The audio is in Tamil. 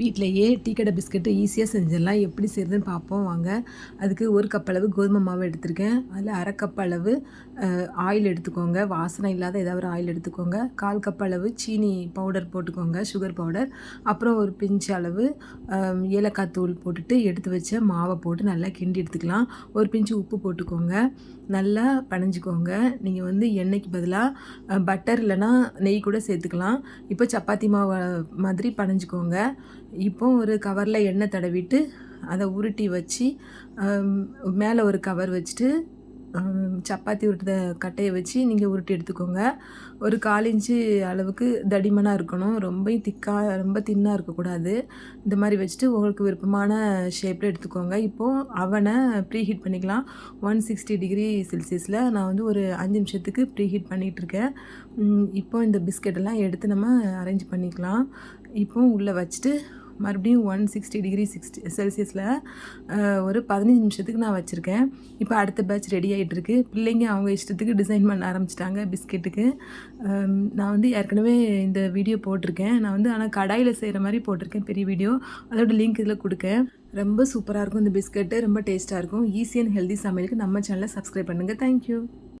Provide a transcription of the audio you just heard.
வீட்டிலையே டீ கடை பிஸ்கட்டு ஈஸியாக செஞ்சிடலாம். எப்படி செய்கிறதுன்னு பார்ப்போம் வாங்க. அதுக்கு ஒரு கப் அளவு கோதுமை மாவு எடுத்திருக்கேன். அதில் அரை கப் அளவு ஆயில் எடுத்துக்கோங்க. வாசனை இல்லாத ஏதாவது ஒரு ஆயில் எடுத்துக்கோங்க. கால் கப் அளவு சீனி பவுடர் போட்டுக்கோங்க சுகர் பவுடர் அப்புறம் ஒரு பிஞ்ச் அளவு ஏலக்காய் தூள் போட்டுட்டு எடுத்து வச்ச மாவை போட்டு நல்லா கிண்டி எடுத்துக்கலாம். ஒரு பிஞ்சு உப்பு போட்டுக்கோங்க. நல்லா பனைஞ்சிக்கோங்க. நீங்கள் வந்து எண்ணெய்க்கு பதிலாக பட்டர் இல்லைன்னா நெய் கூட சேர்த்துக்கலாம். இப்போ சப்பாத்தி மாவு மாதிரி பனைஞ்சிக்கோங்க. இப்போ ஒரு கவரில் எண்ணெய் தடவிட்டு அதை உருட்டி வச்சு மேலே ஒரு கவர் வச்சுட்டு சப்பாத்தி உருட்டுற கட்டையை வச்சு நீங்கள் உருட்டி எடுத்துக்கோங்க. ஒரு கால் இன்ச்சு அளவுக்கு தடிமனாக இருக்கணும். ரொம்ப திக்காக ரொம்ப தின்னாக இருக்கக்கூடாது. இந்த மாதிரி வச்சுட்டு உங்களுக்கு விருப்பமான ஷேப்பில் எடுத்துக்கோங்க. இப்போது அவனை ப்ரீ ஹீட் பண்ணிக்கலாம் ஒன் சிக்ஸ்டி டிகிரி செல்சியஸில் நான் வந்து ஒரு அஞ்சு நிமிஷத்துக்கு ப்ரீ ஹீட் பண்ணிகிட்ருக்கேன் இப்போ இந்த பிஸ்கெட்டெல்லாம் எடுத்து நம்ம அரேஞ்ச் பண்ணிக்கலாம். இப்போ உள்ளே வச்சுட்டு மறுபடியும் ஒன் சிக்ஸ்டி டிகிரி சிக்ஸ்டி செல்சியஸில் ஒரு பதினஞ்சு நிமிஷத்துக்கு நான் வச்சுருக்கேன். இப்போ அடுத்த பேட்ச் ரெடி ஆகிட்டு இருக்கு பிள்ளைங்க அவங்க இஷ்டத்துக்கு டிசைன் பண்ண ஆரம்பிச்சிட்டாங்க பிஸ்கெட்டுக்கு. நான் வந்து ஏற்கனவே இந்த வீடியோ போட்டிருக்கேன். நான் வந்து ஆனால் கடாயில் செய்கிற மாதிரி போட்டிருக்கேன் பெரிய வீடியோ அதோட லிங்க் இதில் கொடுக்கேன். ரொம்ப சூப்பராக இருக்கும் இந்த பிஸ்கெட்டு. ரொம்ப டேஸ்ட்டாக இருக்கும். ஈஸி அண்ட் ஹெல்தி சமையலுக்கு நம்ம சேனலை சப்ஸ்கிரைப் பண்ணுங்கள் தேங்க்யூ